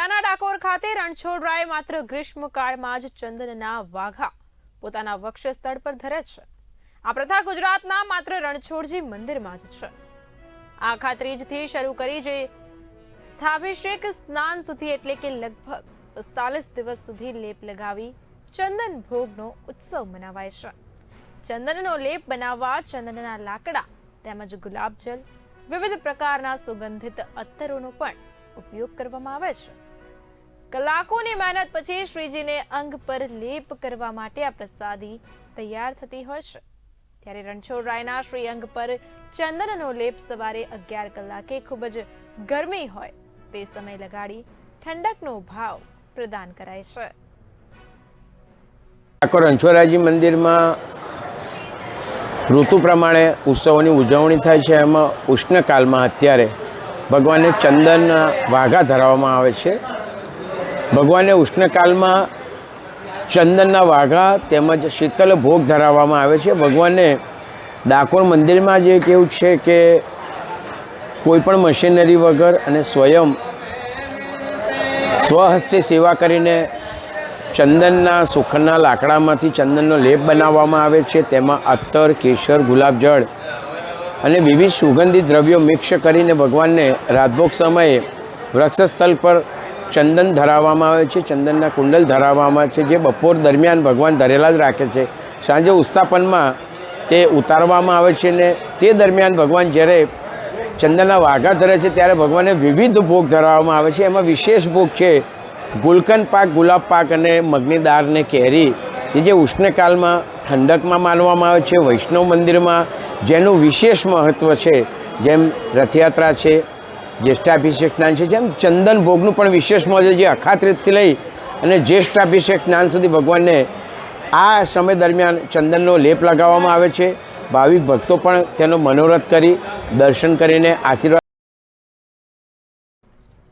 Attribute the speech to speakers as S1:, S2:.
S1: ખેડાના ડાકોર ખાતે રણછોડરાય માત્ર ગ્રીષ્મકાળમાં જ ચંદનના વાઘા પોતાના વક્ષસ્થળ પર ધરે છે. આ પ્રથા ગુજરાતના માત્ર રણછોડજી મંદિરમાં જ છે. આ ત્રીજથી શરૂ કરી જે સ્થાભિષેક સ્નાન સુધી એટલે કે લગભગ પિસ્તાલીસ દિવસ સુધી લેપ લગાવી ચંદન ભોગનો ઉત્સવ મનાવાય છે. ચંદનનો લેપ બનાવવા ચંદનના લાકડા તેમજ ગુલાબજલ વિવિધ પ્રકારના સુગંધિત અત્તરોનો પણ ઉપયોગ કરવામાં આવે છે. કલાકોની મહેનત પછી શ્રીજીને અંગ પર લેપ કરવા માટે આ પ્રસાદી તૈયાર થતી હોય છે. ત્યારે રણછોડરાયના શ્રી અંગ પર ચંદનનો લેપ સવારે અગિયાર કલાકે ખૂબ જ ગરમી હોય તે સમય લગાડી ઠંડકનો ભાવ પ્રદાન કરાય છે.
S2: ઠાકોર રણછોડરાયજી મંદિરમાં ઋતુ પ્રમાણે ઉત્સવોની ઉજવણી થાય છે. એમાં ઉષ્ણકાલમાં અત્યારે ભગવાનને ચંદનના વાઘા ધરાવવામાં આવે છે. ભગવાનને ઉષ્ણકાલમાં ચંદનના વાઘા તેમજ શીતલ ભોગ ધરાવવામાં આવે છે. ભગવાનને ડાકોર મંદિરમાં જે કેવું છે કે કોઈપણ મશીનરી વગર અને સ્વયં સ્વહસ્તે સેવા કરીને ચંદનના સુખના લાકડામાંથી ચંદનનો લેપ બનાવવામાં આવે છે. તેમાં અત્તર કેસર, ગુલાબજળ અને વિવિધ સુગંધિત દ્રવ્યો મિક્સ કરીને ભગવાનને રાતભોગ સમયે વૃક્ષસ્થળ પર ચંદન ધરાવવામાં આવે છે, ચંદનના કુંડલ ધરાવવામાં છે, જે બપોર દરમિયાન ભગવાન ધરેલા જ રાખે છે. સાંજે ઉસ્તાપનમાં તે ઉતારવામાં આવે છે ને તે દરમિયાન ભગવાન જ્યારે ચંદનના વાઘા ધરે છે, ત્યારે ભગવાનને વિવિધ ભોગ ધરાવવામાં આવે છે. એમાં વિશેષ ભોગ છે ગુલકંદ પાક, ગુલાબ પાક અને મગની દાળને કેરી. એ જે ઉષ્ણકાલમાં, ઠંડકમાં માનવામાં આવે છે. વૈષ્ણવ મંદિરમાં જેનું વિશેષ મહત્ત્વ છે. જેમ રથયાત્રા છે જ્યેષ્ઠાભિષેક જ્ઞાન છે. જેમ ચંદન ભોગનું પણ વિશેષ મહત્વ જે અખાત્રીજથી લઈ અને જ્યેષ્ઠાભિષેક જ્ઞાન સુધી ભગવાનને આ સમય દરમિયાન ચંદનનો લેપ લગાવવામાં આવે છે. ભાવિક ભક્તો પણ તેનો મનોરથ કરી દર્શન કરીને આશીર્વાદ